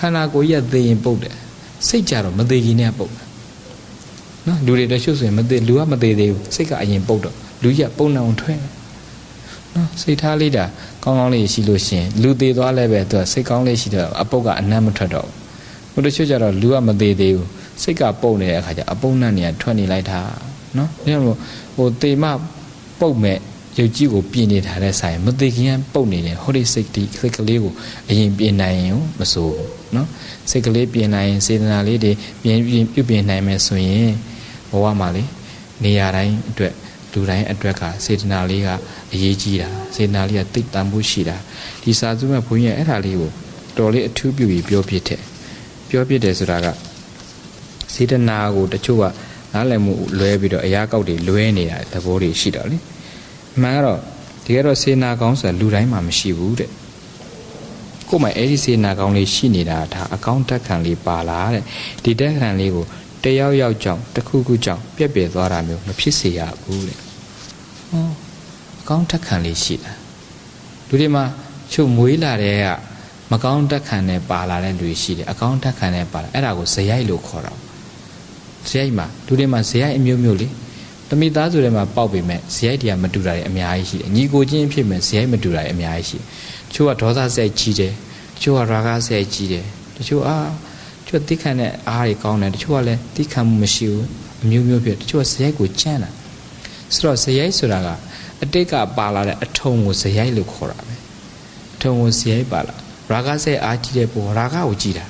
ခန္ဓာကိုယ်ကြီးကသေရင်ပုတ်တယ်စိတ်ကြတော့မသေးခင်နဲ့ပုတ်တယ်နော်လူတွေတချို့ဆိုရင်မသေးလူကမသေးသေးဘူးစိတ်ကအရင်ပုတ်တော့လူကြီးကပုံနှောင်ထွက်တယ်နော်စိတ်ထားလေးတာကောင်းကောင်းလေးရှိလို့ရှရင်လူသေးသွားလဲပဲသူကစိတ်ကောင်းလေးရှိတော့အပုတ်ကအနမ်းမထွက်တော့ဘူးဟိုတချို့ကျတော့လူကမသေးသေးဘူးစိတ်ကပုတ်နေတဲ့အခါကျအပုတ်နဲ့နေရထွက်နေလိုက်တာနော်ဒါကြောင့်မို့ဟိုတေမပုတ်မဲ့ ရုပ်ကြီးကိုပြင်နေတာတဲ့ဆိုင်မသေးခင်ကပုတ်နေတယ်ဟိုဒီစိတ်ဒီစိတ်ကလေးကိုအရင်ပြင်နိုင်ရင်မဆိုးဘူးနော်စိတ်ကလေးပြင်နိုင်ရင်စေတနာလေးတွေပြင်ပြင်ပြုပြင်နိုင်မယ်ဆိုရင်ဘဝမှာလေနေရာတိုင်းအတွက်လူတိုင်းအတွက်ကစေတနာလေးကအရေးကြီးတာစေတနာလေးကတိတ်တန်ဖို့ရှိတာဒီစာစုမဲ့ဘုန်းကြီးကအဲ့ဒါလေးကိုတော်လေးအထူးပြုပြီးပြောပြတယ်ပြောပြတယ်ဆိုတာကစေတနာကိုတချို့ကနားလည်မှုလွဲပြီးတော့အရာကောက်တွေလွဲနေတာသဘောတွေရှိတော့လေအ မှန်ကတော့ဒီကတော့စေနာကောင်းဆိုတာလူတိုင်းမှာမရှိဘူးတဲ့ကိုယ်မှအဲ့ဒီစေနာကောင်းလေးရှိနေတာဒါအကောင့်တက်ခံလေးပါလာတဲ့ဒီတက်ခံလေးကိုတယောက်ယောက်ကြောင့်တစ်ခုခုကြောင့်ပြက်ပြယ်သွားတာမျိုးမဖြစ်စေရဘူးတဲ့ဟောအကောင့်တက်ခံလေးရှိတာလူတွေမှာချုပ်မွေးလာတဲ့ကမကောင်းတက်ခံနဲ့ပါလာတဲ့လူတွေရှိတယ်အကောင့်တက်ခံနဲ့ပါလာအဲ့ဒါကိုဇယိုက်လို့ခေါ်တာဇယိုက်မှာလူတွေမှာဇယိုက်အမျိုးမျိုးလေ တမိသားစုထဲမှာပေါက်ပေမဲ့ဇယိုက်တွေကမတူတာတွေအများကြီးရှိတယ်ညီကိုချင်းဖြစ်မဲ့ဇယိုက်မတူတာတွေအများကြီးရှိတယ်တချို့ကဒေါသစိတ်ကြီးတယ်တချို့ကရာဂစိတ်ကြီးတယ်တချို့အာတချို့တိခံတဲ့အားတွေကောင်းတယ်တချို့ကလည်းတိခံမှုမရှိဘူးအမျိုးမျိုးဖြစ်တချို့ကဇယိုက်ကိုကြမ်းတာဆိုတော့ဇယိုက်ဆိုတာကအတိတ်ကပါလာတဲ့အထုံကိုဇယိုက်လို့ခေါ်တာပဲအထုံကိုဇယိုက်ပါလာရာဂစိတ်အားကြီးတဲ့ပုံရာဂကိုကြီးတာ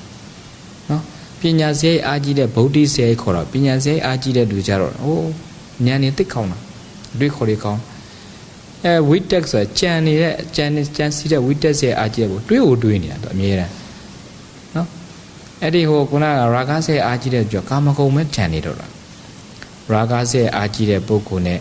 နော်ပညာဇယိုက်အားကြီးတဲ့ဗုဒ္ဓဇယိုက်ခေါ်တော့ပညာဇယိုက်အားကြီးတဲ့လူကြတော့ဟို ဉာဏ်နဲ့သိကောင်းတာတွေးခေါ်တွေကောင်းအဲဝိတက်ဆိုတာကြံနေတဲ့ကြံနေကြံစီတဲ့ဝိတက်ရဲ့အားကြီးတဲ့ကိုတွေးကိုတွေးနေတာသူအမြဲတမ်းနော်အဲ့ဒီဟိုခုနကရာဂစေအားကြီးတဲ့ကြောကာမဂုဏ်မဲ့ကြံနေတော့တာရာဂစေအားကြီးတဲ့ပုဂ္ဂိုလ်နဲ့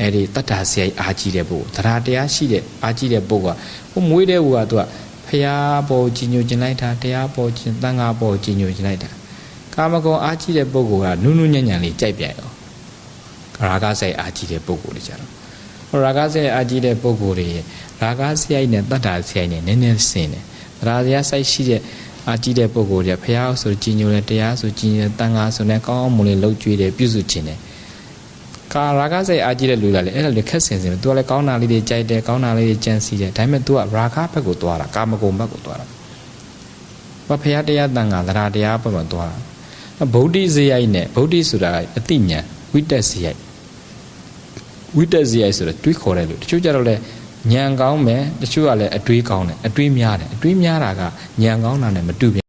အဲ့ဒီတတ္တာစေအားကြီးတဲ့ပုဂ္ဂိုလ်တရားတရားရှိတဲ့အားကြီးတဲ့ပုဂ္ဂိုလ်ကဟိုမွေးတဲ့ဟိုကသူကဖျားပေါ်ကြီးညိုကျင်လိုက်တာတရားပေါ်ကျင်တန်ခါပေါ်ကြီးညိုကျင်လိုက်တာကာမဂုဏ်အားကြီးတဲ့ပုဂ္ဂိုလ်ကနုနုညံ့ညံ့လေးကြိုက်ပြန်ရော ရာဂစိတ်အားကြီးတဲ့ပုဂ္ဂိုလ်တွေကြတော့ဟိုရာဂစိတ်အားကြီးတဲ့ပုဂ္ဂိုလ်တွေရာဂစိတ်နဲ့တတ္တာစိတ်နဲ့နည်းနည်းဆင်တယ်တရားတရားစိတ်ရှိတဲ့အားကြီးတဲ့ပုဂ္ဂိုလ်တွေဖះဆိုကြီးညိုတယ်တရားဆိုကြီးညိုတယ်တန်ခါဆိုနဲ့ကောင်းအောင်မွန်လေးလှုပ်ကြွေးတယ်ပြုစုခြင်းတယ်ကာရာဂစိတ်အားကြီးတဲ့လူလာလေအဲ့ဒါလေခက်ဆင်ဆင်သူကလည်းကောင်းတာလေးတွေကြိုက်တယ်ကောင်းတာလေးတွေကြံစီတယ်ဒါပေမဲ့ तू ကရာဂဘက်ကိုသွားတာကာမဂုဏ်ဘက်ကိုသွားတာဘာဖះတရားတန်ခါတရားတရားဘက်မှာသွားတာဗုဒ္ဓဇေယိုက်နဲ့ဗုဒ္ဓဆိုတာအတိညာဝိတက်ဇေယိုက် ဝိတက်ဇေယိုက်ဆိုတော့တွေးခေါ်တယ်လို့တချို့ကြတော့လေညံကောင်းမယ်တချို့ကလည်းအတွေးကောင်းတယ်အတွေးများတယ်အတွေးများတာကညံကောင်းတာနဲ့မတူပြန်